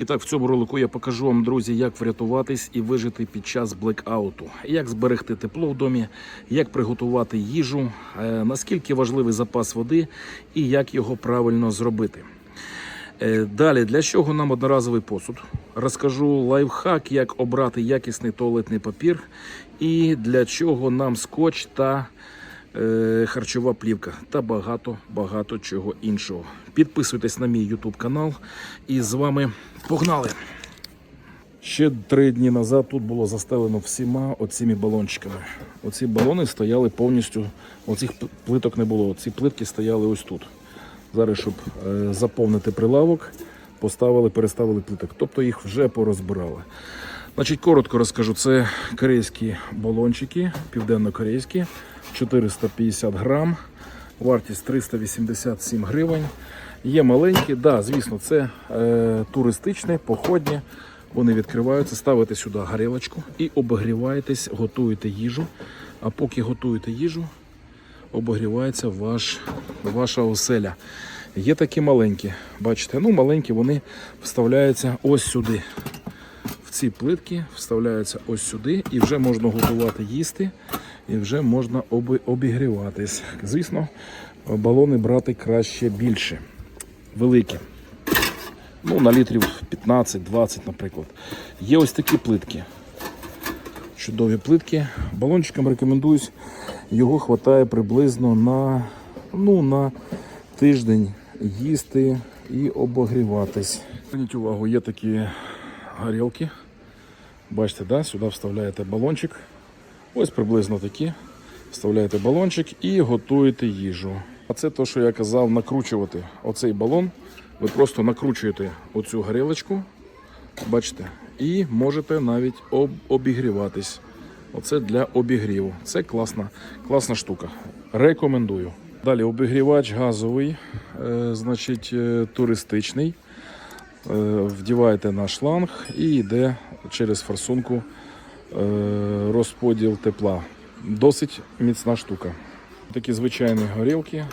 І так, в цьому ролику я покажу вам, друзі, як врятуватись і вижити під час блекауту, як зберегти тепло в домі, як приготувати їжу, е, наскільки важливий запас води і як його правильно зробити. Е, Далі, для чого нам одноразовий посуд? Розкажу лайфхак, як обрати якісний туалетний папір, і для чого нам скотч та е, харчова плівка та багато багато чого іншого. Підписуйтесь на мій YouTube канал і з вами погнали! Ще три дні назад тут було застелено всіма оціми балончиками. Оці балони стояли повністю, оцих плиток не було. Ці плитки стояли ось тут. Зараз, щоб е, заповнити прилавок, поставили, переставили плиток. Тобто їх вже порозбирали. Значить, коротко розкажу, це корейські балончики, південно-корейські, 450 грам, вартість 387 гривень. Є маленькі, да, звісно, це е, туристичне, походні. Вони відкриваються, ставите сюди гарелочку і обогріваєтесь, готуєте їжу. А поки готуєте їжу, обогрівається ваш, ваша оселя. Є такі маленькі, бачите, ну маленькі вони вставляються ось сюди. В ці плитки вставляються ось сюди, і вже можна готувати їсти, і вже можна обігріватись. Звісно, балони брати краще більше, великі. Ну, на літрів 15-20, наприклад. Є ось такі плитки. Чудові плитки. Балончикам рекомендуюсь. Його вистачає приблизно на, ну, на тиждень їсти і обогріватись. Зверніть увагу, є такі горілки. Бачите, да? сюди вставляєте балончик. Ось приблизно такі. Вставляєте балончик і готуєте їжу. А це те, що я казав, накручувати оцей балон. Ви просто накручуєте оцю горілочку, бачите, і можете навіть об- обігріватись. Оце для обігріву. Це класна, класна штука. Рекомендую. Далі обігрівач газовий, е, значить, е, туристичний. Е, вдіваєте на шланг і йде через форсунку е, розподіл тепла. Досить міцна штука. Такі звичайні горілки.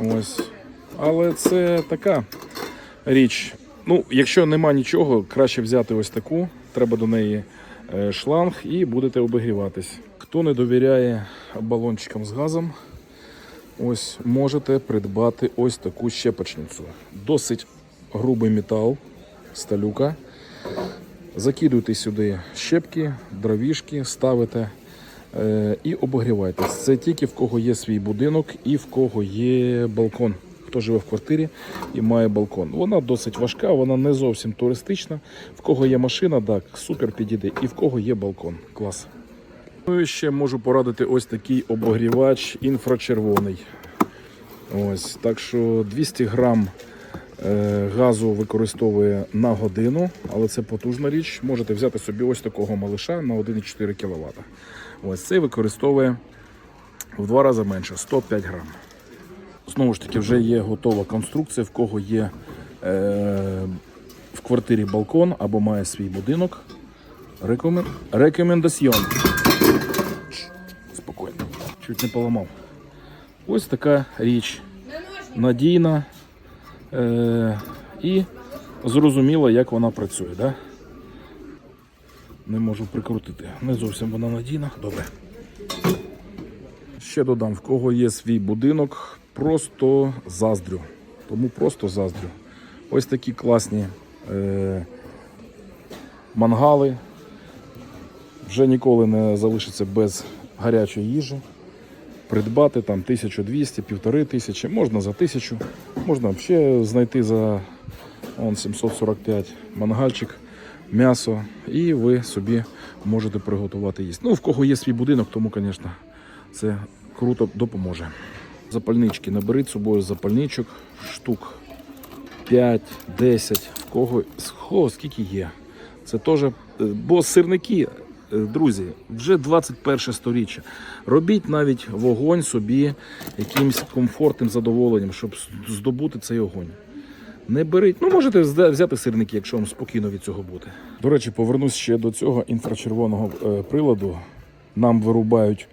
Ось. Але це така річ. Ну, якщо нема нічого, краще взяти ось таку. Треба до неї е, шланг і будете обігріватись. Хто не довіряє балончикам з газом, ось можете придбати ось таку щепочницю. Досить грубий метал, сталюка. Закидуйте сюди щепки, дровішки, ставите і обогрівайтесь. Це тільки в кого є свій будинок і в кого є балкон. Хто живе в квартирі і має балкон. Вона досить важка, вона не зовсім туристична. В кого є машина, так, супер підійде. І в кого є балкон. Клас. Ну і ще можу порадити ось такий обогрівач інфрачервоний. Ось, так що 200 грам е, газу використовує на годину, але це потужна річ. Можете взяти собі ось такого малиша на 1,4 кВт. Ось цей використовує в два рази менше 105 грам. Знову ж таки, вже є готова конструкція, в кого є е, в квартирі балкон або має свій будинок. Рекомен... Рекомендаціон. Спокійно. Чуть не поламав. Ось така річ. Надійна е, і зрозуміла, як вона працює. Да? Не можу прикрутити. Не зовсім вона надійна. Добре. Ще додам, в кого є свій будинок, просто заздрю. Тому просто заздрю. Ось такі класні е, мангали. Вже ніколи не залишиться без гарячої їжі. Придбати там 1200, півтори тисячі, можна за тисячу, можна ще знайти за он, 745 мангальчик, м'ясо, і ви собі можете приготувати їсти. Ну, в кого є свій будинок, тому, звісно, це круто допоможе. Запальнички наберіть з собою запальничок, штук 5, 10, в кого, кого скільки є. Це теж, е, бо сирники, друзі, вже 21 сторіччя. Робіть навіть вогонь собі якимось комфортним задоволенням, щоб здобути цей огонь. Не беріть, ну можете взяти сирники, якщо вам спокійно від цього бути. До речі, повернусь ще до цього інфрачервоного е, приладу. Нам вирубають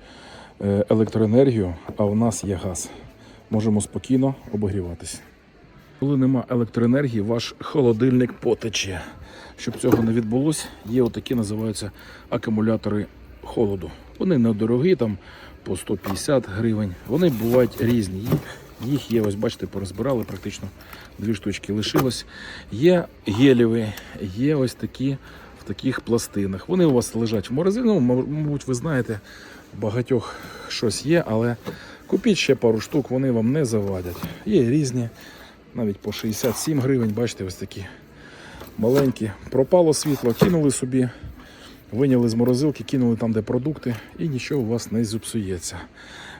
е, електроенергію, а в нас є газ. Можемо спокійно обігріватись. Коли нема електроенергії, ваш холодильник потече. Щоб цього не відбулося, є отакі називаються акумулятори холоду. Вони недорогі, там по 150 гривень. Вони бувають різні. Їх, є, ось бачите, порозбирали, практично дві штучки лишилось. Є гелєві, є ось такі в таких пластинах. Вони у вас лежать в морозилі. Ну, мабуть, ви знаєте, багатьох щось є, але купіть ще пару штук, вони вам не завадять. Є різні, навіть по 67 гривень, бачите, ось такі маленькі. Пропало світло, кинули собі, виняли з морозилки, кинули там, де продукти, і нічого у вас не зіпсується.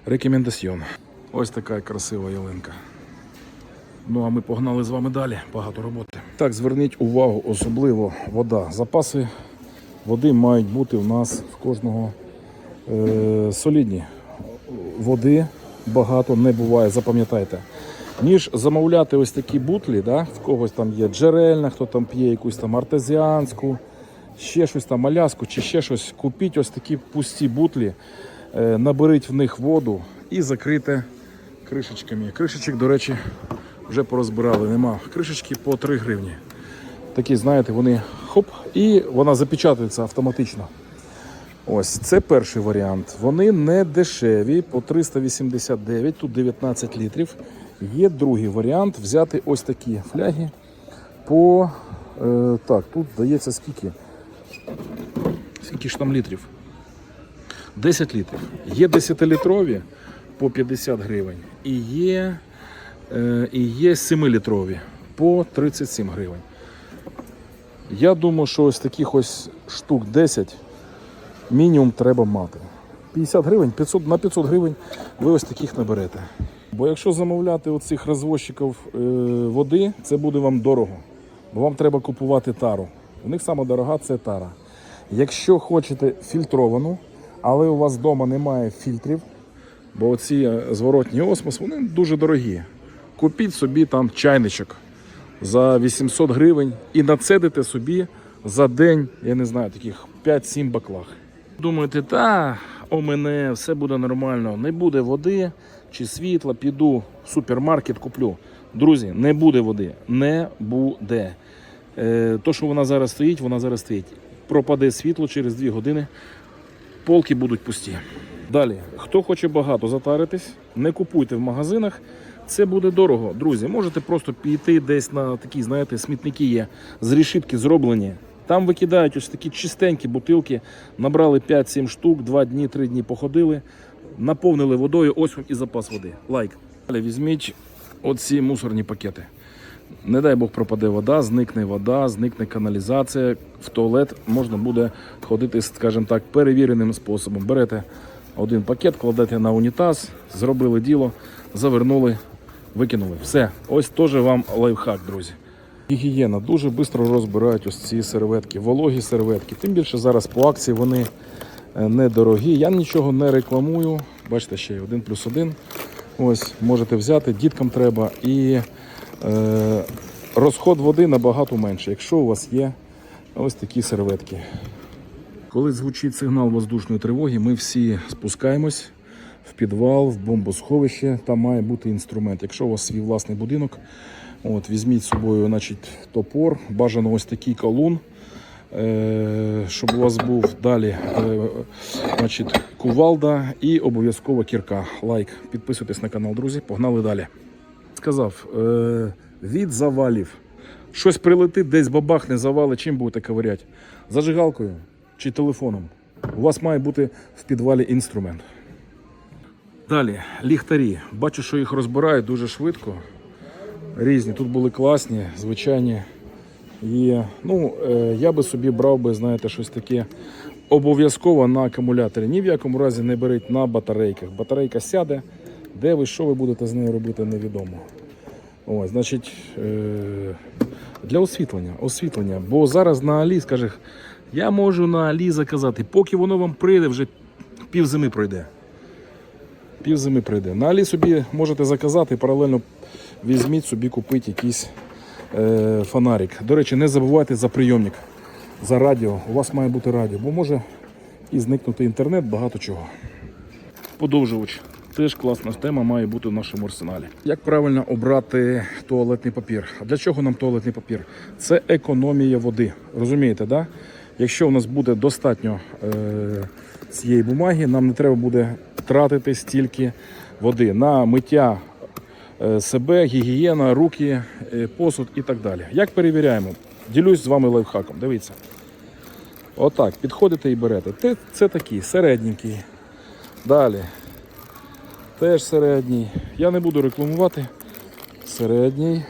Рекомендаціон. Ось така красива ялинка. Ну а ми погнали з вами далі. Багато роботи. Так, зверніть увагу, особливо вода. Запаси води мають бути у нас в кожного е, солідні. Води багато не буває, запам'ятайте. Ніж замовляти ось такі бутлі, да, в когось там є джерельна, хто там п'є якусь там артезіанську, ще щось там аляску чи ще щось. Купіть ось такі пусті бутлі, е, наберіть в них воду і закрийте кришечками. Кришечок, до речі, вже порозбирали, нема. Кришечки по 3 гривні. Такі, знаєте, вони хоп, і вона запечатується автоматично. Ось це перший варіант. Вони не дешеві, по 389, тут 19 літрів. Є другий варіант взяти ось такі фляги по. Е, так, тут дається скільки? Скільки ж там літрів? 10 літрів. Є 10-літрові по 50 гривень. І є, е, і є 7-літрові по 37 гривень. Я думаю, що ось таких ось штук 10 мінімум треба мати. 50 гривень, 500, на 500 гривень ви ось таких наберете. Бо якщо замовляти оцих розвозчиків е, води, це буде вам дорого. Бо вам треба купувати тару. У них саме дорога це тара. Якщо хочете фільтровану, але у вас вдома немає фільтрів, бо оці е, зворотні осмос, вони дуже дорогі. Купіть собі там чайничок за 800 гривень і нацедите собі за день, я не знаю, таких 5-7 баклаг. Думаєте, та у мене все буде нормально, не буде води чи світла, піду в супермаркет, куплю. Друзі, не буде води, не буде. Е, то, що вона зараз стоїть, вона зараз стоїть. Пропаде світло через 2 години, полки будуть пусті. Далі, хто хоче багато затаритись, не купуйте в магазинах. Це буде дорого. Друзі, можете просто піти десь на такі, знаєте, смітники є, з рішітки зроблені. Там викидають ось такі чистенькі бутилки, набрали 5-7 штук, 2 дні, 3 дні походили, наповнили водою, ось вам і запас води. Лайк. Далі візьміть оці мусорні пакети. Не дай Бог пропаде вода, зникне вода, зникне каналізація. В туалет можна буде ходити, скажімо так, перевіреним способом. Берете один пакет, кладете на унітаз, зробили діло, завернули, викинули. Все. Ось теж вам лайфхак, друзі. Гігієна дуже швидко розбирають ось ці серветки, вологі серветки. Тим більше зараз по акції вони недорогі. Я нічого не рекламую. Бачите, ще є один плюс один. Ось можете взяти, діткам треба. І е, розход води набагато менше, якщо у вас є ось такі серветки. Коли звучить сигнал воздушної тривоги, ми всі спускаємось в підвал, в бомбосховище. Там має бути інструмент. Якщо у вас свій власний будинок, от, візьміть з собою значить, топор, бажано ось такий колун. Е, щоб у вас був далі е, значить, кувалда і обов'язково кірка. Лайк. Підписуйтесь на канал, друзі. Погнали далі. Сказав, е, від завалів. Щось прилетить, десь бабахне, завали, чим будете ковиряти? Зажигалкою чи телефоном. У вас має бути в підвалі інструмент. Далі, ліхтарі. Бачу, що їх розбирають дуже швидко. Різні. Тут були класні, звичайні. І, ну, е, я би собі брав би, знаєте, щось таке обов'язково на акумуляторі. Ні в якому разі не беріть на батарейках. Батарейка сяде, де ви, що ви будете з нею робити, невідомо. Ось, значить, е, для освітлення. освітлення. Бо зараз на Алі, скаже, я можу на Алі заказати, поки воно вам прийде, вже пів зими пройде. Пів зими прийде. На Алі собі можете заказати, паралельно візьміть собі, купити якийсь е, фонарик. До речі, не забувайте за прийомник, за радіо. У вас має бути радіо, бо може і зникнути інтернет, багато чого. Подовжувач. теж класна тема має бути в нашому арсеналі. Як правильно обрати туалетний папір? А для чого нам туалетний папір? Це економія води. Розумієте, да? Якщо у нас буде достатньо е, цієї бумаги, нам не треба буде тратити стільки води на миття себе, гігієна, руки, е, посуд і так далі. Як перевіряємо? Ділюсь з вами лайфхаком. Дивіться. Отак, підходите і берете. Це такий середненький. Далі. Теж середній. Я не буду рекламувати. Середній.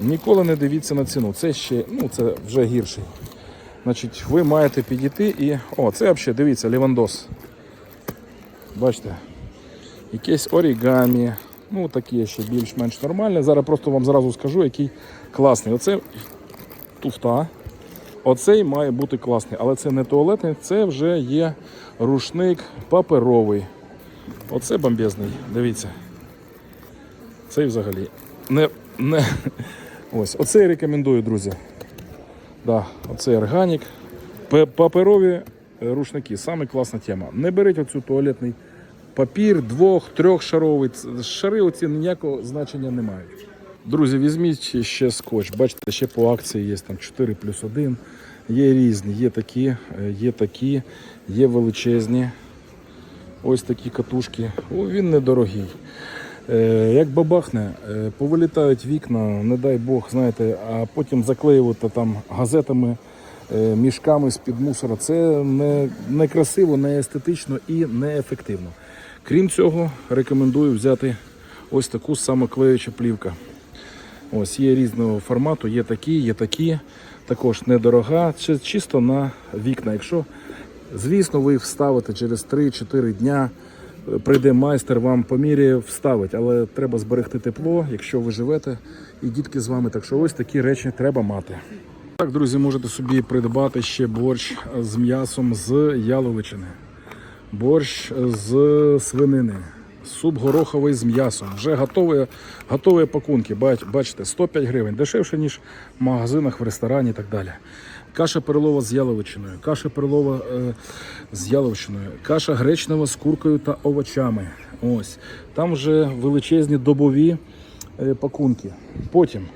Ніколи не дивіться на ціну. Це ще, ну це вже гірший. Значить, ви маєте підійти і. О, це взагалі, дивіться, лівандос. Бачите? Якесь орігамі. Ну, такі ще більш-менш нормальне. Зараз просто вам зразу скажу, який класний. Оце туфта. Оцей має бути класний, але це не туалетний, це вже є рушник паперовий. Оце бомбезний, дивіться. Цей взагалі. Не, не. Ось, оцей рекомендую, друзі. Да, оцей органік. Паперові рушники саме класна тема. Не беріть оцю туалетний папір, двох, трьохшаровий. Ц- Шари оці ніякого значення не мають. Друзі, візьміть ще скотч. Бачите, ще по акції є там 4 плюс 1. Є різні, є такі, е, є такі, є величезні. Ось такі катушки. О, він недорогий. Е, як бабахне, е, повилітають вікна, не дай Бог, знаєте, а потім заклеювати там газетами, мішками з-під мусора. Це не, не красиво, не естетично і не ефективно. Крім цього, рекомендую взяти ось таку самоклеючу плівка. Ось є різного формату, є такі, є такі. Також недорога, чи- чисто на вікна. Якщо, звісно, ви вставите через 3-4 дня, прийде майстер, вам поміряє, вставить, але треба зберегти тепло, якщо ви живете, і дітки з вами. Так що ось такі речі треба мати. Так, друзі, можете собі придбати ще борщ з м'ясом з яловичини, борщ з свинини, суп гороховий з м'ясом. Вже готові, готові пакунки. Бачите, 105 гривень, дешевше, ніж в магазинах, в ресторані і так далі. Каша перлова з яловичиною, каша перлова е, з яловичиною, каша гречнева з куркою та овочами. Ось. Там вже величезні добові е, пакунки. Потім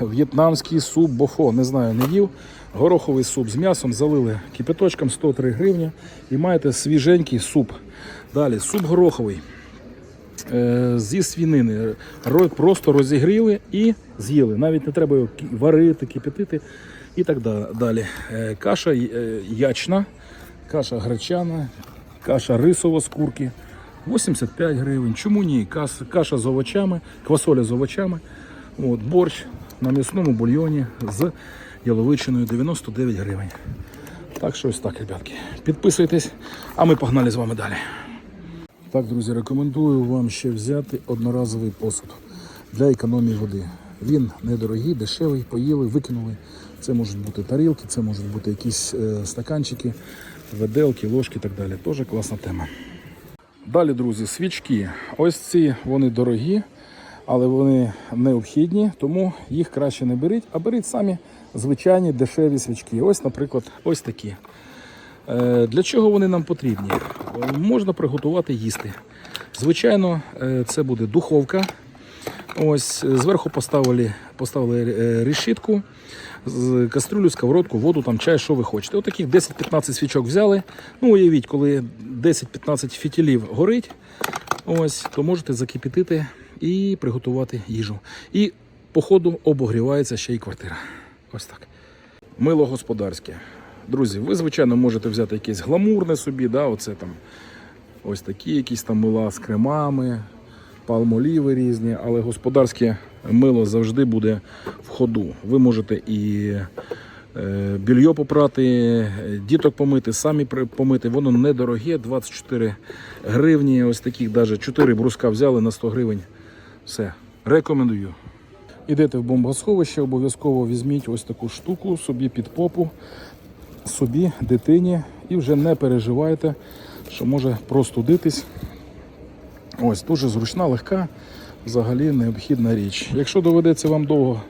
в'єтнамський суп бофо, не знаю, не їв. Гороховий суп з м'ясом залили кипяточком 103 гривні і маєте свіженький суп. Далі суп гороховий е, зі свінини. Ро- Просто розігріли і з'їли. Навіть не треба його варити, кипятити і так далі. Е, Каша е, ячна, каша гречана, каша рисова з курки. 85 гривень. Чому ні? Каша з овочами, квасоля з овочами. От, борщ на м'ясному бульйоні з яловичиною 99 гривень. Так що ось так, ребятки. Підписуйтесь, а ми погнали з вами далі. Так, друзі, рекомендую вам ще взяти одноразовий посуд для економії води. Він недорогий, дешевий, поїли, викинули. Це можуть бути тарілки, це можуть бути якісь е, стаканчики, веделки, ложки і так далі. Теж класна тема. Далі, друзі, свічки. Ось ці вони дорогі, але вони необхідні, тому їх краще не беріть, а беріть самі звичайні дешеві свічки. Ось, наприклад, ось такі. Е, Для чого вони нам потрібні? Е, Можна приготувати їсти. Звичайно, е, це буде духовка. Ось зверху поставили, поставили решітку, кастрюлю, сковородку, воду, там чай, що ви хочете. Отаких 10-15 свічок взяли. Ну, уявіть, коли 10-15 фітілів горить, ось, то можете закипятити і приготувати їжу. І по ходу обогрівається ще й квартира. Ось так. Мило господарське. Друзі, ви, звичайно, можете взяти якесь гламурне собі, да, оце там ось такі якісь там мила з кремами, палмоліви різні, але господарське мило завжди буде в ходу. Ви можете і е, більйо попрати, діток помити, самі помити. Воно недороге, 24 гривні. Ось таких навіть 4 бруска взяли на 100 гривень. Все, рекомендую. Ідете в бомбосховище, обов'язково візьміть ось таку штуку собі під попу, собі, дитині, і вже не переживайте, що може простудитись. Ось дуже зручна, легка, взагалі необхідна річ. Якщо доведеться вам довго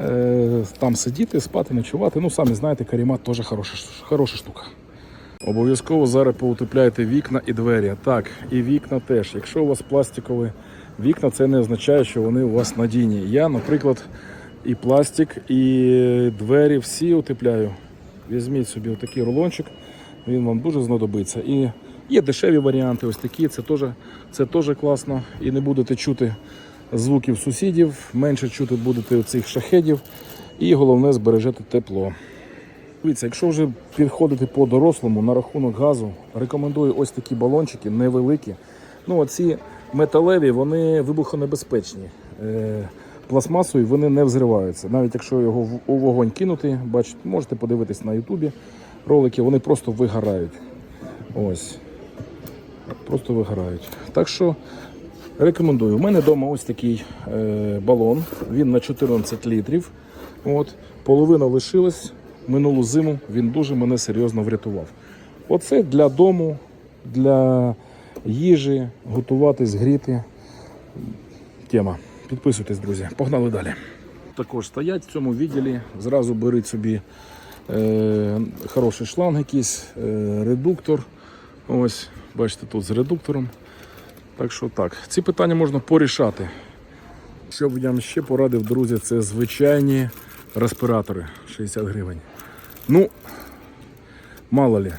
е, там сидіти, спати, ночувати, ну самі знаєте, карімат теж хороша, хороша штука. Обов'язково зараз поутепляйте вікна і двері. Так, і вікна теж. Якщо у вас пластикові вікна, це не означає, що вони у вас надійні. Я, наприклад, і пластик, і двері всі утепляю. Візьміть собі отакий рулончик, він вам дуже знадобиться. І є дешеві варіанти, ось такі, це теж, це теж класно. І не будете чути звуків сусідів, менше чути будете цих шахедів. І головне збережете тепло. Дивіться, якщо вже підходити по дорослому на рахунок газу, рекомендую ось такі балончики невеликі. Ну, оці металеві, вони вибухонебезпечні. Е, пластмасові вони не взриваються. Навіть якщо його у вогонь кинути, бачите, можете подивитись на Ютубі ролики, вони просто вигорають. Ось. Просто вигорають. Так що рекомендую. У мене вдома ось такий е, балон. Він на 14 літрів. От. Половина лишилась. Минулу зиму він дуже мене серйозно врятував. Оце для дому, для їжі, готуватись, гріти. Тема. Підписуйтесь, друзі. Погнали далі. Також стоять в цьому відділі. Зразу беріть собі е, хороший шланг якийсь, е, редуктор. Ось, бачите, тут з редуктором. Так що так, ці питання можна порішати. Що б я вам ще порадив, друзі, це звичайні респіратори 60 гривень. Ну, мало лі.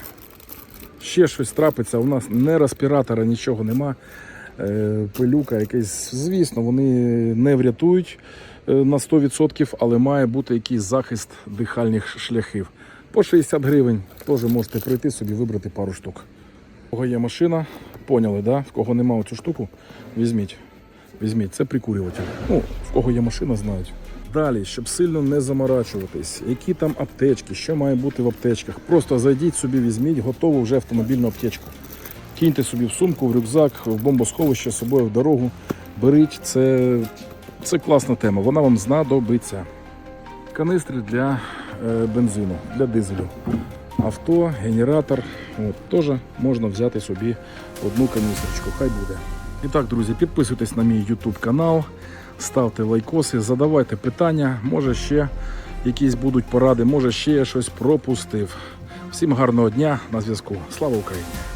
Ще щось трапиться, у нас не респіратора, нічого нема. Е, пилюка якась, звісно, вони не врятують е, на 100%, але має бути якийсь захист дихальних шляхів. По 60 гривень теж можете прийти собі, вибрати пару штук. У кого є машина, поняли, да? в кого немає цю штуку, візьміть. Візьміть, це прикурюватель. Ну, в кого є машина, знають. Далі, щоб сильно не заморачуватись, які там аптечки, що має бути в аптечках. Просто зайдіть собі, візьміть готову вже автомобільну аптечку. Киньте собі в сумку, в рюкзак, в бомбосховище з собою в дорогу. Беріть, це, це класна тема, вона вам знадобиться. Канистри для е, бензину, для дизелю. Авто, генератор. От, теж можна взяти собі одну каністрочку, хай буде. І так, друзі, підписуйтесь на мій YouTube канал, ставте лайкоси, задавайте питання, може ще якісь будуть поради, може ще я щось пропустив. Всім гарного дня на зв'язку. Слава Україні!